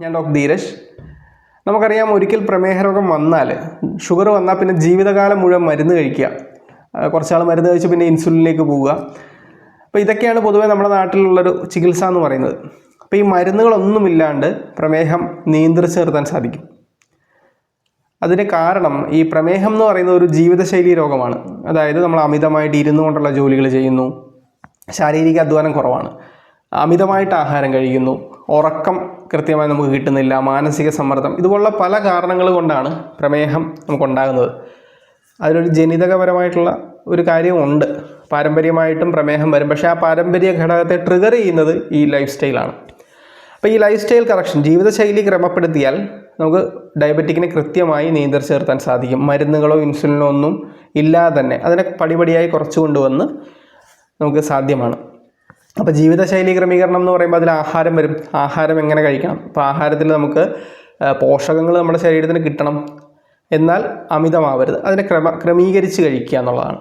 ഞാൻ ഡോക്ടർ ധീരജ്. നമുക്കറിയാം ഒരിക്കൽ പ്രമേഹ രോഗം വന്നാൽ ഷുഗർ വന്നാൽ പിന്നെ ജീവിതകാലം മുഴുവൻ മരുന്ന് കഴിക്കുക. കുറച്ചാൾ മരുന്ന് കഴിച്ച് പിന്നെ ഇൻസുലിനിലേക്ക് പോവുക. അപ്പോൾ ഇതൊക്കെയാണ് പൊതുവേ നമ്മുടെ നാട്ടിലുള്ളൊരു ചികിത്സ എന്ന് പറയുന്നത്. അപ്പോൾ ഈ മരുന്നുകളൊന്നുമില്ലാണ്ട് പ്രമേഹം നിയന്ത്രിച്ച് നിർത്താൻ സാധിക്കും. അതിന് കാരണം ഈ പ്രമേഹം എന്ന് പറയുന്ന ഒരു ജീവിതശൈലി രോഗമാണ്. അതായത് നമ്മൾ അമിതമായിട്ട് ഇരുന്നു കൊണ്ടുള്ള ജോലികൾ ചെയ്യുന്നു ശാരീരിക അധ്വാനം കുറവാണ് അമിതമായിട്ട് ആഹാരം കഴിക്കുന്നു ഉറക്കം കൃത്യമായി നമുക്ക് കിട്ടുന്നില്ല. മാനസിക സമ്മർദ്ദം. ഇതുപോലുള്ള പല കാരണങ്ങൾ കൊണ്ടാണ് പ്രമേഹം നമുക്കുണ്ടാകുന്നത്. അതിലൊരു ജനിതകപരമായിട്ടുള്ള ഒരു കാര്യമുണ്ട്. പാരമ്പര്യമായിട്ടും പ്രമേഹം വരും. പക്ഷേ ആ പാരമ്പര്യ ഘടകത്തെ ട്രിഗർ ചെയ്യുന്നത് ഈ ലൈഫ് സ്റ്റൈലാണ് അപ്പോൾ ഈ ലൈഫ് സ്റ്റൈൽ കറക്ഷൻ ജീവിതശൈലി ക്രമപ്പെടുത്തിയാൽ നമുക്ക് ഡയബറ്റിക്കിനെ കൃത്യമായി നിയന്ത്രിച്ച് നിർത്താൻ സാധിക്കും. മരുന്നുകളോ ഇൻസുലിനോ ഒന്നും ഇല്ലാതെ തന്നെ അതിനെ പടിപടിയായി കുറച്ച് കൊണ്ടുവന്ന് നമുക്ക് സാധ്യമാണ്. അപ്പോൾ ജീവിതശൈലി ക്രമീകരണം എന്ന് പറയുമ്പോൾ അതിൽ ആഹാരം വരും. ആഹാരം എങ്ങനെ കഴിക്കണം? അപ്പോൾ ആഹാരത്തിൽ നമുക്ക് പോഷകങ്ങൾ നമ്മുടെ ശരീരത്തിന് കിട്ടണം. എന്നാൽ അമിതമാവരുത്. അതിനെ ക്രമ ക്രമീകരിച്ച് കഴിക്കുക എന്നുള്ളതാണ്.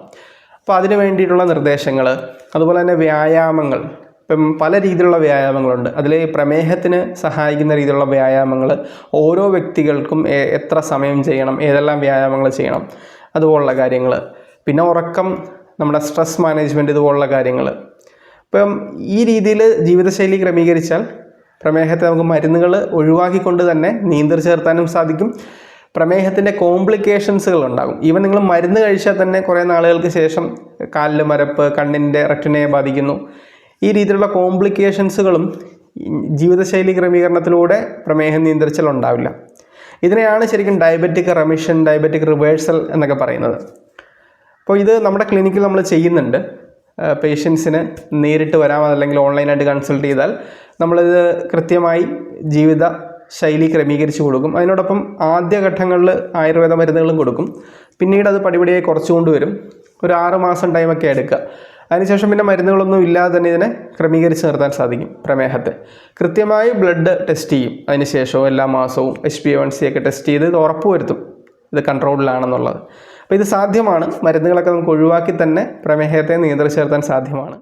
അപ്പോൾ അതിന് വേണ്ടിയിട്ടുള്ള നിർദ്ദേശങ്ങൾ അതുപോലെ തന്നെ വ്യായാമങ്ങൾ. ഇപ്പം പല രീതിയിലുള്ള വ്യായാമങ്ങളുണ്ട്. അതിൽ പ്രമേഹത്തിന് സഹായിക്കുന്ന രീതിയിലുള്ള വ്യായാമങ്ങൾ ഓരോ വ്യക്തികൾക്കും എത്ര സമയം ചെയ്യണം ഏതെല്ലാം വ്യായാമങ്ങൾ ചെയ്യണം അതുപോലുള്ള കാര്യങ്ങൾ പിന്നെ ഉറക്കം നമ്മുടെ സ്ട്രെസ് മാനേജ്മെന്റ് ഇതുപോലുള്ള കാര്യങ്ങൾ ഇപ്പം ഈ രീതിയിൽ ജീവിതശൈലി ക്രമീകരിച്ചാൽ പ്രമേഹത്തെ നമുക്ക് മരുന്നുകൾ ഒഴിവാക്കിക്കൊണ്ട് തന്നെ നീന്തൽ ചേർത്താനും സാധിക്കും. പ്രമേഹത്തിന്റെ കോംപ്ലിക്കേഷൻസുകൾ ഉണ്ടാകും. ഈവൻ നിങ്ങൾ മരുന്ന് കഴിച്ചാൽ തന്നെ കുറേ നാളുകൾക്ക് ശേഷം കാലിൽ മരപ്പ് കണ്ണിന്റെ റെറ്റിനയെ ബാധിക്കുന്നു. ഈ രീതിയിലുള്ള കോംപ്ലിക്കേഷൻസുകളും ജീവിതശൈലി ക്രമീകരണത്തിലൂടെ പ്രമേഹം നിയന്ത്രിച്ചാൽ ഉണ്ടാവില്ല. ഇതിനെയാണ് ശരിക്കും ഡയബറ്റിക് റെമിഷൻ ഡയബറ്റിക് റിവേഴ്സൽ എന്നൊക്കെ പറയുന്നത്. അപ്പോൾ ഇത് നമ്മുടെ ക്ലിനിക്കിൽ നമ്മൾ ചെയ്യുന്നുണ്ട്. പേഷ്യൻസിന് നേരിട്ട് വരാം അതല്ലെങ്കിൽ ഓൺലൈനായിട്ട് കൺസൾട്ട് ചെയ്താൽ നമ്മളിത് കൃത്യമായി ജീവിത ശൈലി ക്രമീകരിച്ച് കൊടുക്കും. അതിനോടൊപ്പം ആദ്യഘട്ടങ്ങളിൽ ആയുർവേദ മരുന്നുകളും കൊടുക്കും. പിന്നീട് അത് പടിപടിയായി കുറച്ചുകൊണ്ടുവരും ഒരു ആറ് മാസം ടൈമൊക്കെ എടുക്കുക. അതിനുശേഷം പിന്നെ മരുന്നുകളൊന്നും ഇല്ലാതെ തന്നെ ഇതിനെ ക്രമീകരിച്ച് നിർത്താൻ സാധിക്കും പ്രമേഹത്തെ. കൃത്യമായി ബ്ലഡ് ടെസ്റ്റ് ചെയ്യും. അതിനുശേഷവും എല്ലാ മാസവും എച്ച് പി വൺ സി ഒക്കെ ടെസ്റ്റ് ചെയ്ത് ഇത് ഉറപ്പുവരുത്തും. ഇത് കൺട്രോളിലാണെന്നുള്ളത് അപ്പോൾ ഇത് സാധ്യമാണ്. മരുന്നുകളൊക്കെ നമുക്ക് ഒഴിവാക്കി തന്നെ പ്രമേഹത്തെ നിയന്ത്രിച്ചു നിർത്താൻ സാധ്യമാണ്.